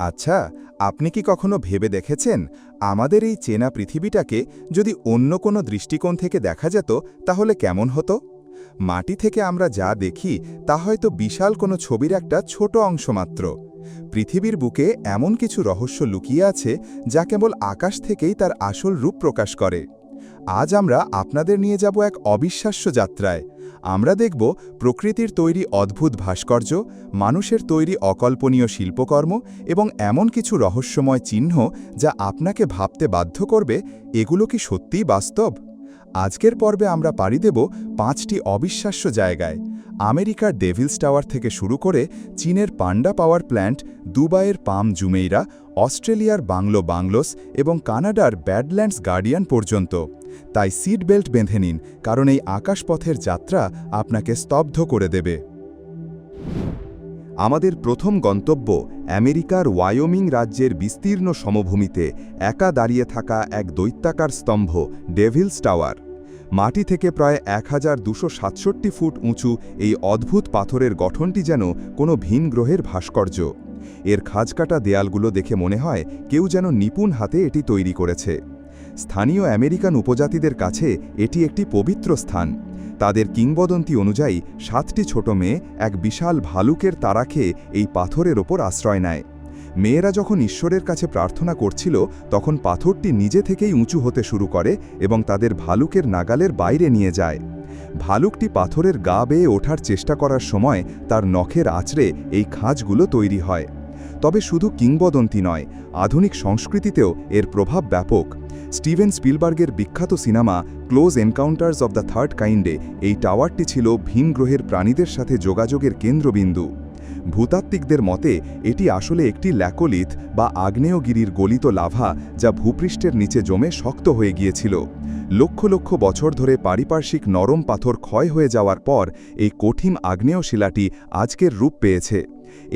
আচ্ছা আপনি কি কখনো ভেবে দেখেছেন আমাদের এই চেনা পৃথিবীটাকে যদি অন্য কোনো দৃষ্টিকোণ থেকে দেখা যেত, তাহলে কেমন হতো? মাটি থেকে আমরা যা দেখি, তা হয়তো বিশাল কোনো ছবির একটা ছোট অংশ মাত্র। পৃথিবীর বুকে এমন কিছু রহস্য লুকিয়ে আছে, যা কেবল আকাশ থেকেই তার আসল রূপ প্রকাশ করে। আজ আমরা আপনাদের নিয়ে যাব এক অবিশ্বাস্য যাত্রায়। আমরা দেখব প্রকৃতির তৈরি অদ্ভুত ভাস্কর্য, মানুষের তৈরি অকল্পনীয় শিল্পকর্ম এবং এমন কিছু রহস্যময় চিহ্ন যা আপনাকে ভাবতে বাধ্য করবে, এগুলো কি সত্যিই বাস্তব? আজকের পর্বে আমরা পাড়ি দেব পাঁচটি অবিশ্বাস্য জায়গায়। আমেরিকার ডেভিলস টাওয়ার থেকে শুরু করে চীনের পান্ডা পাওয়ার প্ল্যান্ট, দুবাইয়ের পাম জুমেইরা, অস্ট্রেলিয়ার বাংলো বাংলোস এবং কানাডার ব্যাডল্যান্ডস গার্ডিয়ান পর্যন্ত। তাই সিট বেল্ট বেঁধে নিন, কারণ এই আকাশপথের যাত্রা আপনাকে স্তব্ধ করে দেবে। আমাদের প্রথম গন্তব্য আমেরিকার ওয়ায়োমিং রাজ্যের বিস্তীর্ণ সমভূমিতে একা দাঁড়িয়ে থাকা এক দৈত্যাকার স্তম্ভ, ডেভিলস টাওয়ার। মাটি থেকে প্রায় এক ফুট উঁচু এই অদ্ভুত পাথরের গঠনটি যেন কোনো ভিন গ্রহের ভাস্কর্য। এর খাজকাটা দেয়ালগুলো দেখে মনে হয় কেউ যেন নিপুণ হাতে এটি তৈরি করেছে। স্থানীয় আমেরিকান উপজাতিদের কাছে এটি একটি পবিত্র স্থান। তাদের কিংবদন্তি অনুযায়ী, সাতটি ছোট মেয়ে এক বিশাল ভালুকের তারা খেয়ে এই পাথরের ওপর আশ্রয় নেয়। মেয়েরা যখন ঈশ্বরের কাছে প্রার্থনা করছিল, তখন পাথরটি নিজে থেকেই উঁচু হতে শুরু করে এবং তাদের ভালুকের নাগালের বাইরে নিয়ে যায়। ভালুকটি পাথরের গা বেয়ে ওঠার চেষ্টা করার সময় তার নখের আঁচড়ে এই খাঁজগুলো তৈরি হয়। তবে শুধু কিংবদন্তি নয়, আধুনিক সংস্কৃতিতেও এর প্রভাব ব্যাপক। স্টিভেন স্পিলবার্গের বিখ্যাত cinema close encounters of the third কাইন্ডে এই টাওয়ারটি ছিল ভিন গ্রহের প্রাণীদের সাথে যোগাযোগের কেন্দ্রবিন্দু। ভূতাত্ত্বিকদের মতে, এটি আসলে একটি ল্যাকোলিথ বা আগ্নেয়গিরির গলিত লাভা যা ভূপৃষ্ঠের নিচে জমে শক্ত হয়ে গিয়েছিল। লক্ষ লক্ষ বছর ধরে পারিপার্শ্বিক নরম পাথর ক্ষয় হয়ে যাওয়ার পর এই কঠিন আগ্নেয় শিলাটি আজকের রূপ পেয়েছে।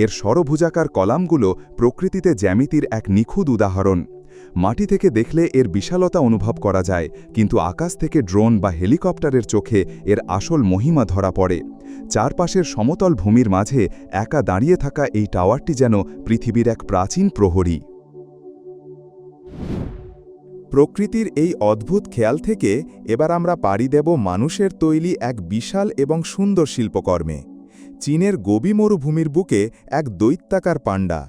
এর সরভুজাকার কলামগুলো প্রকৃতিতে জ্যামিতির এক নিখুঁত উদাহরণ। মাটি থেকে দেখলে এর বিশালতা অনুভব করা যায়, কিন্তু আকাশ থেকে ড্রোন বা হেলিকপ্টারের চোখে এর আসল মহিমা ধরা পড়ে। চারপাশের সমতল ভূমির মাঝে একা দাঁড়িয়ে থাকা এই টাওয়ারটি যেন পৃথিবীর এক প্রাচীন প্রহরী। প্রকৃতির এই অদ্ভুত খেয়াল থেকে এবার আমরা পাড়ি দেব মানুষের তৈরি এক বিশাল এবং সুন্দর শিল্পকর্মে। চীনের গবি মরুভূমির বুকে এক দৈত্যাকার পাণ্ডা।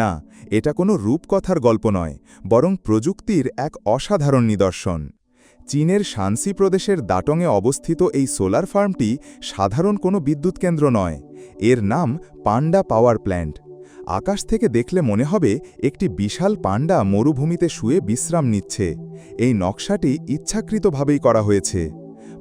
না, এটা কোনো রূপকথার গল্প নয়, বরং প্রযুক্তির এক অসাধারণ নিদর্শন। চীনের শান্সি প্রদেশের দাটংয়ে অবস্থিত এই সোলার ফার্মটি সাধারণ কোনো বিদ্যুৎ কেন্দ্র নয়, এর নাম পান্ডা পাওয়ার প্ল্যান্ট। আকাশ থেকে দেখলে মনে হবে একটি বিশাল পান্ডা মরুভূমিতে শুয়ে বিশ্রাম নিচ্ছে, এই নকশাটি ইচ্ছাকৃতভাবেই করা হয়েছে।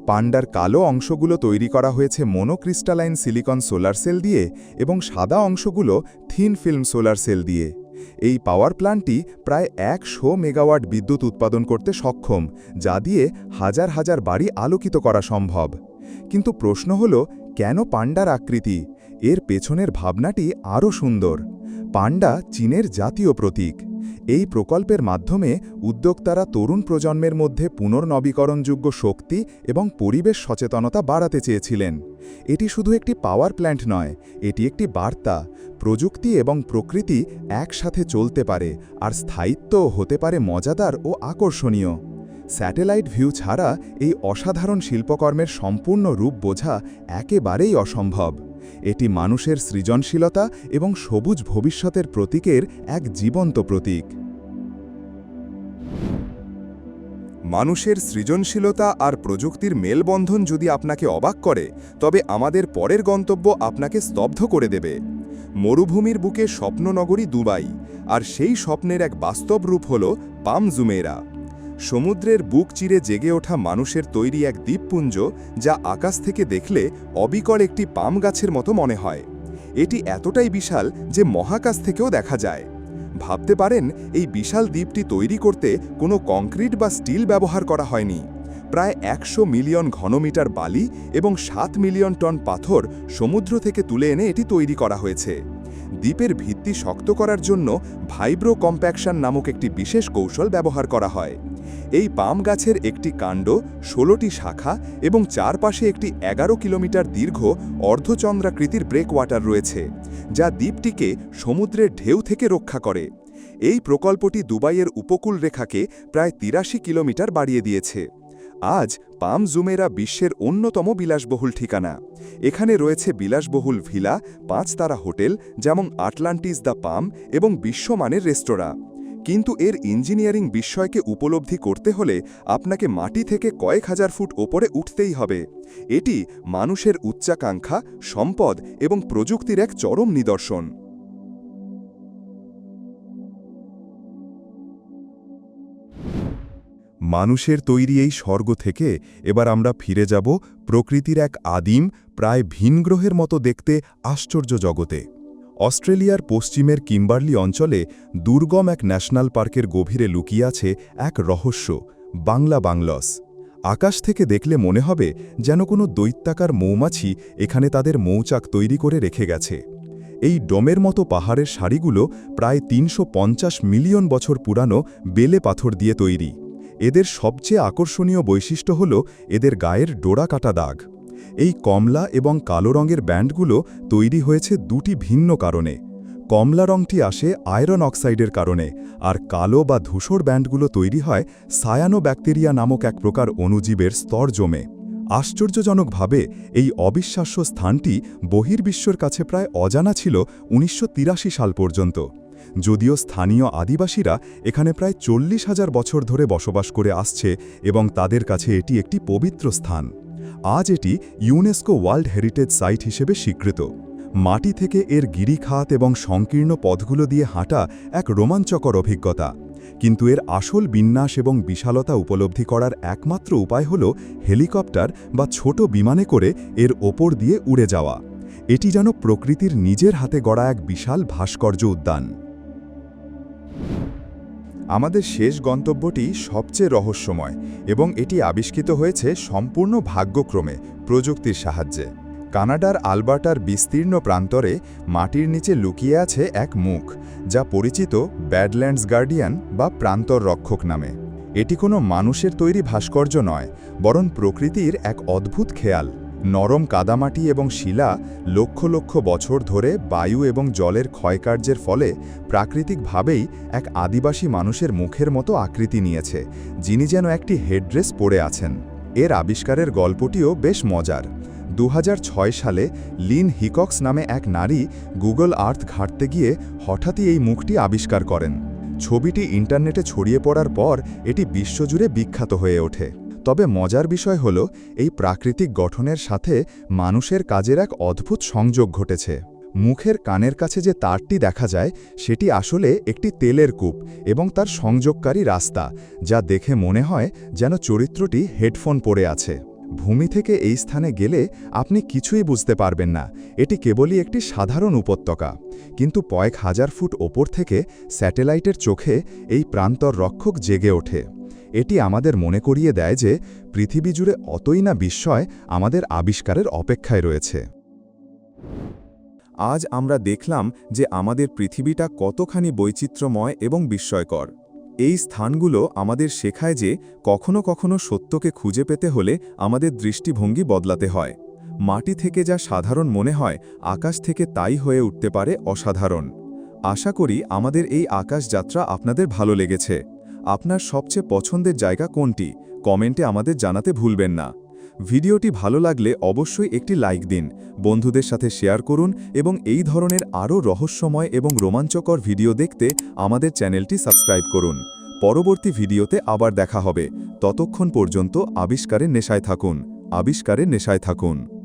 পান্ডার কালো অংশগুলো তৈরি করা হয়েছে মনোক্রিস্টালাইন সিলিকন সোলার সেল দিয়ে এবং সাদা অংশগুলো থিন ফিল্ম সোলার সেল দিয়ে। এই পাওয়ার প্ল্যান্টটি প্রায় একশো মেগাওয়াট বিদ্যুৎ উৎপাদন করতে সক্ষম, যা দিয়ে হাজার হাজার বাড়ি আলোকিত করা সম্ভব। কিন্তু প্রশ্ন হল, কেন পান্ডার আকৃতি? এর পেছনের ভাবনাটি আরও সুন্দর। পান্ডা চীনের জাতীয় প্রতীক। এই প্রকল্পের মাধ্যমে উদ্যোক্তারা তরুণ প্রজন্মের মধ্যে পুনর্নবীকরণযোগ্য শক্তি এবং পরিবেশ সচেতনতা বাড়াতে চেয়েছিলেন। এটি শুধু একটি পাওয়ার প্ল্যান্ট নয়, এটি একটি বার্তা। প্রযুক্তি এবং প্রকৃতি একসাথে চলতে পারে, আর স্থায়িত্বও হতে পারে মজাদার ও আকর্ষণীয়। স্যাটেলাইট ভিউ ছাড়া এই অসাধারণ শিল্পকর্মের সম্পূর্ণ রূপ বোঝা একেবারেই অসম্ভব। এটি মানুষের সৃজনশীলতা এবং সবুজ ভবিষ্যতের প্রতীকের এক জীবন্ত প্রতীক। মানুষের সৃজনশীলতা আর প্রযুক্তির মেলবন্ধন যদি আপনাকে অবাক করে, তবে আমাদের পরের গন্তব্য আপনাকে স্তব্ধ করে দেবে। মরুভূমির বুকে স্বপ্ননগরী দুবাই, আর সেই স্বপ্নের এক বাস্তব রূপ হল পাম জুমেরা সমুদ্রের বুক চিরে জেগে ওঠা মানুষের তৈরি এক দ্বীপপুঞ্জ যা আকাশ থেকে দেখলে অবিকল একটি পাম গাছের মতো মনে হয়। এটি এতটাই বিশাল যে মহাকাশ থেকেও দেখা যায়। ভাবতে পারেন, এই বিশাল দ্বীপটি তৈরি করতে কোনো কংক্রিট বা স্টিল ব্যবহার করা হয়নি। প্রায় একশো মিলিয়ন ঘনমিটার বালি এবং সাত মিলিয়ন টন পাথর সমুদ্র থেকে তুলে এনে এটি তৈরি করা হয়েছে। দ্বীপের ভিত্তি শক্ত করার জন্য ভাইব্রো কম্প্যাকশন নামক একটি বিশেষ কৌশল ব্যবহার করা হয়। এই পাম গাছের একটি কাণ্ড, ষোলোটি শাখা এবং চারপাশে একটি এগারো কিলোমিটার দীর্ঘ অর্ধচন্দ্রাকৃতির ব্রেক ওয়াটার রয়েছে, যা দ্বীপটিকে সমুদ্রের ঢেউ থেকে রক্ষা করে। এই প্রকল্পটি দুবাইয়ের উপকূল রেখাকে প্রায় তিরাশি কিলোমিটার বাড়িয়ে দিয়েছে। আজ পাম জুমেরা বিশ্বের অন্যতম বিলাসবহুল ঠিকানা। এখানে রয়েছে বিলাসবহুল ভিলা, পাঁচতারা হোটেল, যেমন আটলান্টিস দ্য পাম এবং বিশ্বমানের রেস্তোরাঁ। কিন্তু এর ইঞ্জিনিয়ারিং বিস্ময়কে উপলব্ধি করতে হলে আপনাকে মাটি থেকে কয়েক হাজার ফুট ওপরে উঠতেই হবে। এটি মানুষের উচ্চাকাঙ্ক্ষা, সম্পদ এবং প্রযুক্তির এক চরম নিদর্শন। মানুষের তৈরি এই স্বর্গ থেকে এবার আমরা ফিরে যাব প্রকৃতির এক আদিম, প্রায় ভিনগ্রহের মতো দেখতে আশ্চর্য জগতে। অস্ট্রেলিয়ার পশ্চিমের কিম্বার্লি অঞ্চলে দুর্গম এক ন্যাশনাল পার্কের গভীরে লুকিয়ে আছে এক রহস্য, বাংলা বাংলস। আকাশ থেকে দেখলে মনে হবে যেন কোনো দৈত্যাকার মৌমাছি এখানে তাদের মৌচাক তৈরি করে রেখে গেছে। এই ডোমের মতো পাহাড়ের সারিগুলো প্রায় তিনশো পঞ্চাশ মিলিয়ন বছর পুরানো বেলে পাথর দিয়ে তৈরি। এদের সবচেয়ে আকর্ষণীয় বৈশিষ্ট্য হল এদের গায়ের ডোরা কাটা দাগ। এই কমলা এবং কালো রঙের ব্যান্ডগুলো তৈরি হয়েছে দুটি ভিন্ন কারণে। কমলা রংটি আসে আয়রন অক্সাইডের কারণে আর কালো বা ধূসর ব্যান্ডগুলো তৈরি হয় সায়ানো ব্যাকটেরিয়া নামক এক প্রকার অণুজীবের স্তর জমে। আশ্চর্যজনকভাবে এই অবিশ্বাস্য স্থানটি বহির্বিশ্বর কাছে প্রায় অজানা ছিল উনিশশো তিরাশি সাল পর্যন্ত। যদিও স্থানীয় আদিবাসীরা এখানে প্রায় চল্লিশ হাজার বছর ধরে বসবাস করে আসছে এবং তাদের কাছে এটি একটি পবিত্র স্থান। আজ এটি ইউনেস্কো ওয়ার্ল্ড হেরিটেজ সাইট হিসেবে স্বীকৃত। মাটি থেকে এর গিরিখাত এবং সংকীর্ণ পথগুলো দিয়ে হাঁটা এক রোমাঞ্চকর অভিজ্ঞতা। কিন্তু এর আসল বিন্যাস এবং বিশালতা উপলব্ধি করার একমাত্র উপায় হল হেলিকপ্টার বা ছোট বিমানে করে এর ওপর দিয়ে উড়ে যাওয়া। এটি যেন প্রকৃতির নিজের হাতে গড়া এক বিশাল ভাস্কর্য উদ্যান। আমাদের শেষ গন্তব্যটি সবচেয়ে রহস্যময় এবং এটি আবিষ্কৃত হয়েছে সম্পূর্ণ ভাগ্যক্রমে প্রযুক্তির সাহায্যে। কানাডার আলবার্টার বিস্তীর্ণ প্রান্তরে মাটির নিচে লুকিয়ে আছে এক মুখ, যা পরিচিত ব্যাডল্যান্ডস গার্ডিয়ান বা প্রান্তর রক্ষক নামে। এটি কোনো মানুষের তৈরি ভাস্কর্য নয়, বরং প্রকৃতির এক অদ্ভুত খেয়াল। নরম কাদামাটি এবং শিলা লক্ষ লক্ষ বছর ধরে বায়ু এবং জলের ক্ষয়কার্যের ফলে প্রাকৃতিকভাবেই এক আদিবাসী মানুষের মুখের মতো আকৃতি নিয়েছে, যিনি যেন একটি হেডড্রেস পরে আছেন। এর আবিষ্কারের গল্পটিও বেশ মজার। দু হাজার ছয় সালে লিন হিকক্স নামে এক নারী গুগল আর্থ ঘাঁটতে গিয়ে হঠাৎই এই মুখটি আবিষ্কার করেন। ছবিটি ইন্টারনেটে ছড়িয়ে পড়ার পর এটি বিশ্বজুড়ে বিখ্যাত হয়ে ওঠে। তবে মজার বিষয় হল, এই প্রাকৃতিক গঠনের সাথে মানুষের কাজের এক অদ্ভুত সংযোগ ঘটেছে। মুখের কানের কাছে যে তারটি দেখা যায়, সেটি আসলে একটি তেলের কূপ এবং তার সংযোগকারী রাস্তা, যা দেখে মনে হয় যেন চরিত্রটি হেডফোন পরে আছে। ভূমি থেকে এই স্থানে গেলে আপনি কিছুই বুঝতে পারবেন না, এটি কেবলই একটি সাধারণ উপত্যকা। কিন্তু কয়েক হাজার ফুট ওপর থেকে স্যাটেলাইটের চোখে এই প্রান্তর রক্ষক জেগে ওঠে। এটি আমাদের মনে করিয়ে দেয় যে পৃথিবী জুড়ে অতই না বিস্ময় আমাদের আবিষ্কারের অপেক্ষায় রয়েছে। আজ আমরা দেখলাম যে আমাদের পৃথিবীটা কতখানি বৈচিত্র্যময় এবং বিস্ময়কর। এই স্থানগুলো আমাদের শেখায় যে কখনো কখনো সত্যকে খুঁজে পেতে হলে আমাদের দৃষ্টিভঙ্গি বদলাতে হয়। মাটি থেকে যা সাধারণ মনে হয়, আকাশ থেকে তাই হয়ে উঠতে পারে অসাধারণ। আশা করি আমাদের এই আকাশ যাত্রা আপনাদের ভালো লেগেছে। আপনার সবচেয়ে পছন্দের জায়গা কোনটি? কমেন্টে আমাদের জানাতে ভুলবেন না। ভিডিওটি ভালো লাগলে অবশ্যই একটি লাইক দিন, বন্ধুদের সাথে শেয়ার করুন এবং এই ধরনের আরও রহস্যময় এবং রোমাঞ্চকর ভিডিও দেখতে আমাদের চ্যানেলটি সাবস্ক্রাইব করুন। পরবর্তী ভিডিওতে আবার দেখা হবে। ততক্ষণ পর্যন্ত আবিষ্কারের নেশায় থাকুন, আবিষ্কারের নেশায় থাকুন।